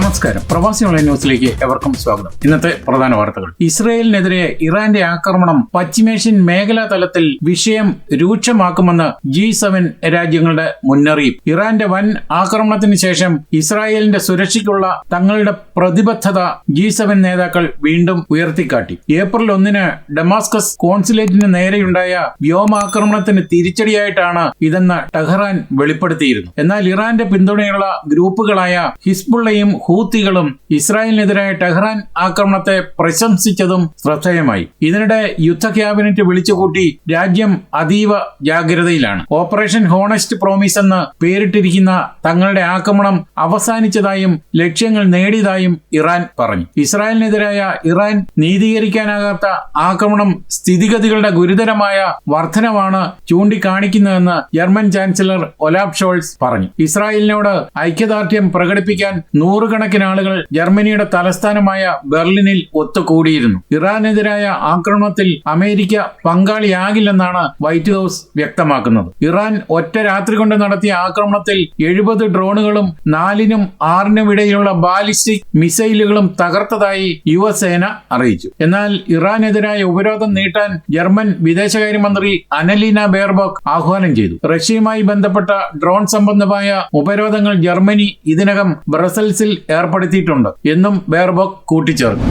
നമസ്കാരം. പ്രവാസി ഓൺലൈൻ ന്യൂസിലേക്ക് എവർക്കും സ്വാഗതം. ഇന്നത്തെ പ്രധാന വാർത്തകൾ. ഇസ്രയേലിനെതിരെ ഇറാന്റെ ആക്രമണം പശ്ചിമേഷ്യൻ മേഖലാ തലത്തിൽ വിഷയം രൂക്ഷമാക്കുമെന്ന് ജി സെവൻ രാജ്യങ്ങളുടെ മുന്നറിയിപ്പ്. ഇറാന്റെ വൻ ആക്രമണത്തിന് ശേഷം ഇസ്രായേലിന്റെ സുരക്ഷയ്ക്കുള്ള തങ്ങളുടെ പ്രതിബദ്ധത ജി സെവൻ നേതാക്കൾ വീണ്ടും ഉയർത്തിക്കാട്ടി. ഏപ്രിൽ ഒന്നിന് ഡമാസ്കസ് കോൺസുലേറ്റിന് നേരെയുണ്ടായ വ്യോമാക്രമണത്തിന് തിരിച്ചടിയായിട്ടാണ് ഇതെന്ന് ടെഹ്റാൻ വെളിപ്പെടുത്തിയിരുന്നു. എന്നാൽ ഇറാന്റെ പിന്തുണയുള്ള ഗ്രൂപ്പുകളായ ഹിസ്ബുള്ളയും ഹൂത്തികളും ഇസ്രായേലിനെതിരെ ടെഹ്റാൻ ആക്രമണത്തെ പ്രശംസിച്ചതും ശ്രദ്ധേയമായി. ഇതിനിടെ യുദ്ധ ക്യാബിനറ്റ് വിളിച്ചുകൂട്ടി രാജ്യം അതീവ ജാഗ്രതയിലാണ്. ഓപ്പറേഷൻ ഹോണസ്റ്റ് പ്രോമിസ് എന്ന് പേരിട്ടിരിക്കുന്ന തങ്ങളുടെ ആക്രമണം അവസാനിച്ചതായും ലക്ഷ്യങ്ങൾ നേടിയതായും ഇറാൻ പറഞ്ഞു. ഇസ്രായേലിനെതിരായ ഇറാൻ നീതീകരിക്കാനാകാത്ത ആക്രമണം സ്ഥിതിഗതികളുടെ ഗുരുതരമായ വർധനമാണ് ചൂണ്ടിക്കാണിക്കുന്നതെന്ന് ജർമ്മൻ ചാൻസലർ ഒലാബ് ഷോൾസ് പറഞ്ഞു. ഇസ്രായേലിനോട് ഐക്യദാർഢ്യം പ്രകടിപ്പിക്കാൻ നൂറുകണക്കിന് ആളുകൾ ജർമ്മനിയുടെ തലസ്ഥാനമായ ബെർലിനിൽ ഒത്തുകൂടിയിരുന്നു. ഇറാനെതിരായ ആക്രമണത്തിൽ അമേരിക്ക പങ്കാളിയാകില്ലെന്നാണ് വൈറ്റ് ഹൌസ് വ്യക്തമാക്കുന്നത്. ഇറാൻ ഒറ്റ രാത്രി കൊണ്ട് നടത്തിയ ആക്രമണത്തിൽ എഴുപത് ഡ്രോണുകളും നാലിനും ആറിനും ഇടയിലുള്ള ബാലിസ്റ്റിക് മിസൈലുകളും തകർത്തതായി യുവസേന അറിയിച്ചു. എന്നാൽ ഇറാനെതിരായ ഉപരോധം നീട്ടാൻ ജർമ്മൻ വിദേശകാര്യമന്ത്രി അനലീന ബെയർബോക്ക് ആഹ്വാനം ചെയ്തു. റഷ്യയുമായി ബന്ധപ്പെട്ട ഡ്രോൺ സംബന്ധമായ ഉപരോധങ്ങൾ ജർമ്മനി ഇതിനകം ബ്രസൽസിൽ ഏർപ്പെടുത്തിയിട്ടുണ്ട്. എന്നും ബെയർബോക്ക് കൂട്ടിച്ചേർത്തു.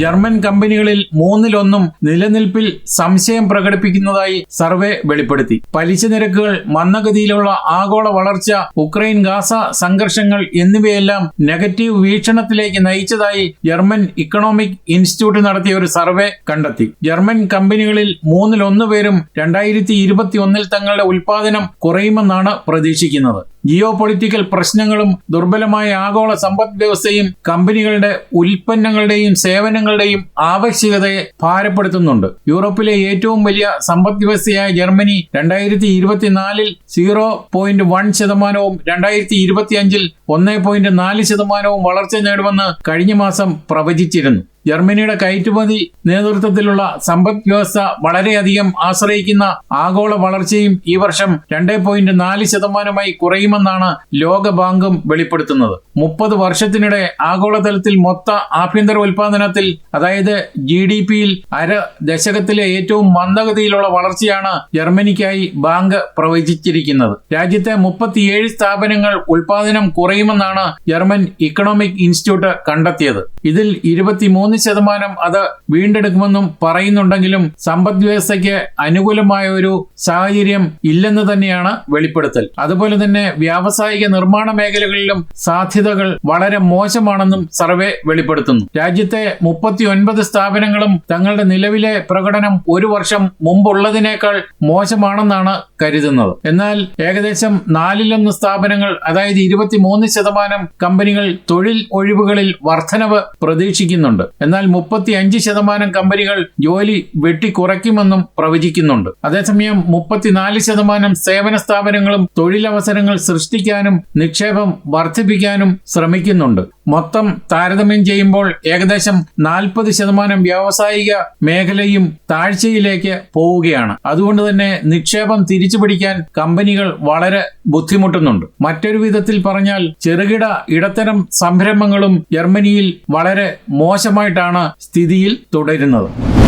ജർമ്മൻ കമ്പനികളിൽ മൂന്നിലൊന്നും നിലനിൽപ്പിൽ സംശയം പ്രകടിപ്പിക്കുന്നതായി സർവേ വെളിപ്പെടുത്തി. പലിശ നിരക്കുകൾ മന്ദഗതിയിലുള്ള ആഗോള വളർച്ച ഉക്രൈൻ ഗാസ സംഘർഷങ്ങൾ എന്നിവയെല്ലാം നെഗറ്റീവ് വീക്ഷണത്തിലേക്ക് നയിച്ചതായി ജർമ്മൻ ഇക്കണോമിക് ഇൻസ്റ്റിറ്റ്യൂട്ട് നടത്തിയ ഒരു സർവേ കണ്ടെത്തി. ജർമ്മൻ കമ്പനികളിൽ മൂന്നിലൊന്ന് പേരും രണ്ടായിരത്തി ഇരുപത്തി ഒന്നിൽ തങ്ങളുടെ ഉൽപാദനം കുറയുമെന്നാണ് പ്രതീക്ഷിക്കുന്നത്. ജിയോ പൊളിറ്റിക്കൽ പ്രശ്നങ്ങളും ദുർബലമായ ആഗോള സമ്പദ് വ്യവസ്ഥയും കമ്പനികളുടെ ഉൽപ്പന്നങ്ങളുടെയും സേവനങ്ങളുടെയും ആവശ്യകതയെ ഭാരപ്പെടുത്തുന്നുണ്ട്. യൂറോപ്പിലെ ഏറ്റവും വലിയ സമ്പദ് വ്യവസ്ഥയായ ജർമ്മനി രണ്ടായിരത്തി ഇരുപത്തിനാലിൽ സീറോ പോയിന്റ് വൺ ശതമാനവും രണ്ടായിരത്തി ഇരുപത്തിയഞ്ചിൽ ഒന്ന് പോയിന്റ് നാല് ശതമാനവും വളർച്ച നേടുമെന്ന് കഴിഞ്ഞ മാസം പ്രവചിച്ചിരുന്നു. ജർമ്മനിയുടെ കയറ്റുമതി നേതൃത്വത്തിലുള്ള സമ്പദ് വ്യവസ്ഥ വളരെയധികം ആശ്രയിക്കുന്ന ആഗോള വളർച്ചയും ഈ വർഷം രണ്ടേ പോയിന്റ് നാല് ശതമാനമായി കുറയുമെന്നാണ് ലോകബാങ്കും വെളിപ്പെടുത്തുന്നത്. മുപ്പത് വർഷത്തിനിടെ ആഗോളതലത്തിൽ മൊത്ത ആഭ്യന്തര ഉൽപാദനത്തിൽ അതായത് ജി ഡി പിയിൽ അര ദശകത്തിലെ ഏറ്റവും മന്ദഗതിയിലുള്ള വളർച്ചയാണ് ജർമ്മനിക്കായി ബാങ്ക് പ്രവചിച്ചിരിക്കുന്നത്. രാജ്യത്തെ മുപ്പത്തിയേഴ് സ്ഥാപനങ്ങൾ ഉൽപാദനം കുറയുമെന്നാണ് ജർമ്മൻ ഇക്കണോമിക് ഇൻസ്റ്റിറ്റ്യൂട്ട് കണ്ടെത്തിയത്. ഇതിൽ ഇരുപത്തിമൂന്ന് ശതമാനം അത് വീണ്ടെടുക്കുമെന്നും പറയുന്നുണ്ടെങ്കിലും സമ്പദ് വ്യവസ്ഥയ്ക്ക് അനുകൂലമായ ഒരു സാഹചര്യം ഇല്ലെന്ന് തന്നെയാണ് വെളിപ്പെടുത്തൽ. അതുപോലെ തന്നെ വ്യാവസായിക നിർമ്മാണ മേഖലകളിലും സാധ്യതകൾ വളരെ മോശമാണെന്നും സർവേ വെളിപ്പെടുത്തുന്നു. രാജ്യത്തെ മുപ്പത്തി ഒൻപത് സ്ഥാപനങ്ങളും തങ്ങളുടെ നിലവിലെ പ്രകടനം ഒരു വർഷം മുമ്പുള്ളതിനേക്കാൾ മോശമാണെന്നാണ് കരുതുന്നത്. എന്നാൽ ഏകദേശം നാലിലൊന്ന് സ്ഥാപനങ്ങൾ അതായത് ഇരുപത്തിമൂന്ന് ശതമാനം കമ്പനികൾ തൊഴിൽ ഒഴിവുകളിൽ വർധനവ് പ്രതീക്ഷിക്കുന്നുണ്ട്. എന്നാൽ മുപ്പത്തി അഞ്ച് ശതമാനം കമ്പനികൾ ജോലി വെട്ടിക്കുറയ്ക്കുമെന്നും പ്രവചിക്കുന്നുണ്ട്. അതേസമയം മുപ്പത്തിനാല് ശതമാനം സേവന സ്ഥാപനങ്ങളും തൊഴിലവസരങ്ങൾ സൃഷ്ടിക്കാനും നിക്ഷേപം വർദ്ധിപ്പിക്കാനും ശ്രമിക്കുന്നുണ്ട്. മൊത്തം താരതമ്യം ചെയ്യുമ്പോൾ ഏകദേശം നാൽപ്പത് ശതമാനം വ്യാവസായിക മേഖലയും താഴ്ചയിലേക്ക് പോവുകയാണ്. അതുകൊണ്ട് തന്നെ നിക്ഷേപം തിരിച്ചു പിടിക്കാൻ കമ്പനികൾ വളരെ ബുദ്ധിമുട്ടുന്നുണ്ട്. മറ്റൊരു വിധത്തിൽ പറഞ്ഞാൽ ചെറുകിട ഇടത്തരം സംരംഭങ്ങളും ജർമ്മനിയിൽ വളരെ മോശമായിട്ടാണ് സ്ഥിതിയിൽ തുടരുന്നത്.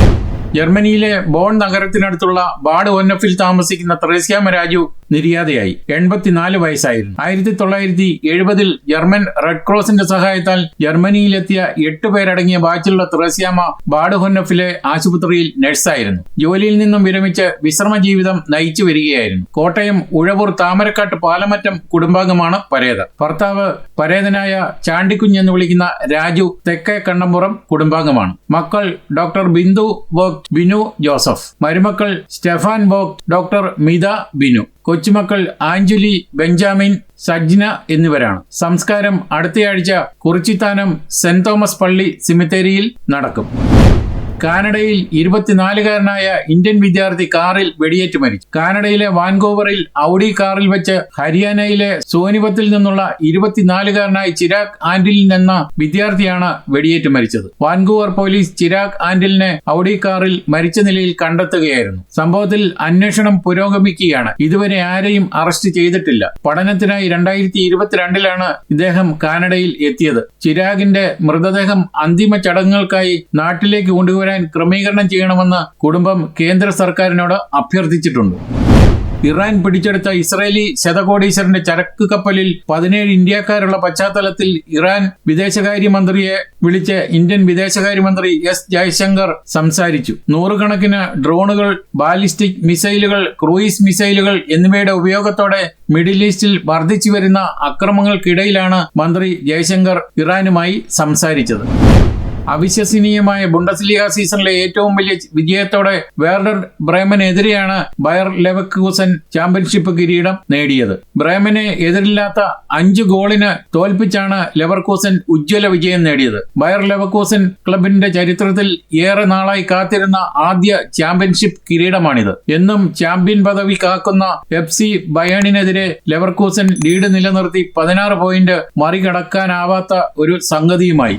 ജർമ്മനിയിലെ ബോൺ നഗരത്തിനടുത്തുള്ള ബാഡ് ഒന്നഫിൽ താമസിക്കുന്ന ത്രേസ്യാമ രാജു നിര്യാതയായി. എൺപത്തിനാല് വയസ്സായിരുന്നു. ആയിരത്തി തൊള്ളായിരത്തി എഴുപതിൽ ജർമ്മൻ റെഡ് ക്രോസിന്റെ സഹായത്താൽ ജർമ്മനിയിലെത്തിയ എട്ട് പേരടങ്ങിയ ബാച്ചിലുള്ള ത്രേസ്യാമ ബാഡ് ഹൊന്നഫിലെ ആശുപത്രിയിൽ നഴ്സായിരുന്നു. ജോലിയിൽ നിന്നും വിരമിച്ച് വിശ്രമ ജീവിതം നയിച്ചു വരികയായിരുന്നു. കോട്ടയം ഉഴവൂർ താമരക്കാട്ട് പാലമറ്റം കുടുംബാംഗമാണ് പരേത. ഭർത്താവ് പരേതനായ ചാണ്ടിക്കുഞ്ഞ് എന്ന് വിളിക്കുന്ന രാജു തെക്കേ കണ്ണമ്പുറം കുടുംബാംഗമാണ്. മക്കൾ doctor Bindu walk Binu Joseph. മരുമക്കൾ Stefan Bock doctor Mitha Binu. കൊച്ചുമക്കൾ Anjali ബെഞ്ചാമിൻ Sajna എന്നിവരാണ്. സംസ്കാരം അടുത്തയാഴ്ച കുറിച്ചിത്താനം സെന്റ് തോമസ് പള്ളി സിമിത്തേരിയിൽ നടക്കും. കാനഡയിൽ ഇരുപത്തിനാലുകാരനായ ഇന്ത്യൻ വിദ്യാർത്ഥി കാറിൽ വെടിയേറ്റ് മരിച്ചു. കാനഡയിലെ വാൻകൂവറിൽ ഔഡി കാറിൽ വെച്ച് ഹരിയാനയിലെ സോനിപത്തിൽ നിന്നുള്ള ഇരുപത്തിനാലുകാരനായ ചിരാഗ് ആൻഡിൽ എന്ന വിദ്യാർത്ഥിയാണ് വെടിയേറ്റ് മരിച്ചത്. വാൻകൂവർ പോലീസ് ചിരാഗ് ആന്റിലിനെ ഔഡി കാറിൽ മരിച്ച നിലയിൽ കണ്ടെത്തുകയായിരുന്നു. സംഭവത്തിൽ അന്വേഷണം പുരോഗമിക്കുകയാണ്. ഇതുവരെ ആരെയും അറസ്റ്റ് ചെയ്തിട്ടില്ല. പഠനത്തിനായി രണ്ടായിരത്തി ഇരുപത്തിരണ്ടിലാണ് ഇദ്ദേഹം കാനഡയിൽ എത്തിയത്. ചിരാഗിന്റെ മൃതദേഹം അന്തിമ ചടങ്ങുകൾക്കായി നാട്ടിലേക്ക് കൊണ്ടുവരാൻ ക്രമീകരണം ചെയ്യണമെന്ന് കുടുംബം കേന്ദ്ര സർക്കാരിനോട് അഭ്യർത്ഥിച്ചിട്ടുണ്ട്. ഇറാൻ പിടിച്ചെടുത്ത ഇസ്രയേലി ശതകോടീശ്വരന്റെ ചരക്ക് കപ്പലിൽ പതിനേഴ് ഇന്ത്യക്കാരുള്ള പശ്ചാത്തലത്തിൽ ഇറാൻ വിദേശകാര്യമന്ത്രിയെ വിളിച്ച് ഇന്ത്യൻ വിദേശകാര്യമന്ത്രി എസ് ജയശങ്കർ സംസാരിച്ചു. നൂറുകണക്കിന് ഡ്രോണുകൾ ബാലിസ്റ്റിക് മിസൈലുകൾ ക്രൂയിസ് മിസൈലുകൾ എന്നിവയുടെ ഉപയോഗത്തോടെ മിഡിൽ ഈസ്റ്റിൽ വർദ്ധിച്ചു വരുന്ന അക്രമങ്ങൾക്കിടയിലാണ് മന്ത്രി ജയശങ്കർ ഇറാനുമായി സംസാരിച്ചത്. അവിശ്വസനീയമായ ബുണ്ടസ്ലീഗ സീസണിലെ ഏറ്റവും വലിയ വിജയത്തോടെ വേർഡർ ബ്രേമനെതിരെയാണ് ബയർ ലെവക്കൂസൻ ചാമ്പ്യൻഷിപ്പ് കിരീടം നേടിയത്. ബ്രേമനെ എതിരില്ലാത്ത അഞ്ച് ഗോളിന് തോൽപ്പിച്ചാണ് ലെവർകൂസൻ ഉജ്ജ്വല വിജയം നേടിയത്. ബയർ ലെവക്കൂസൻ ക്ലബിന്റെ ചരിത്രത്തിൽ ഏറെ നാളായി കാത്തിരുന്ന ആദ്യ ചാമ്പ്യൻഷിപ്പ് കിരീടമാണിത്. എന്നും ചാമ്പ്യൻ പദവി കാക്കുന്ന എഫ് സി ബയേണിനെതിരെ ലെവർകൂസൻ ലീഡ് നിലനിർത്തി പതിനാറ് പോയിന്റ് മറികടക്കാനാവാത്ത ഒരു സംഗതിയുമായി.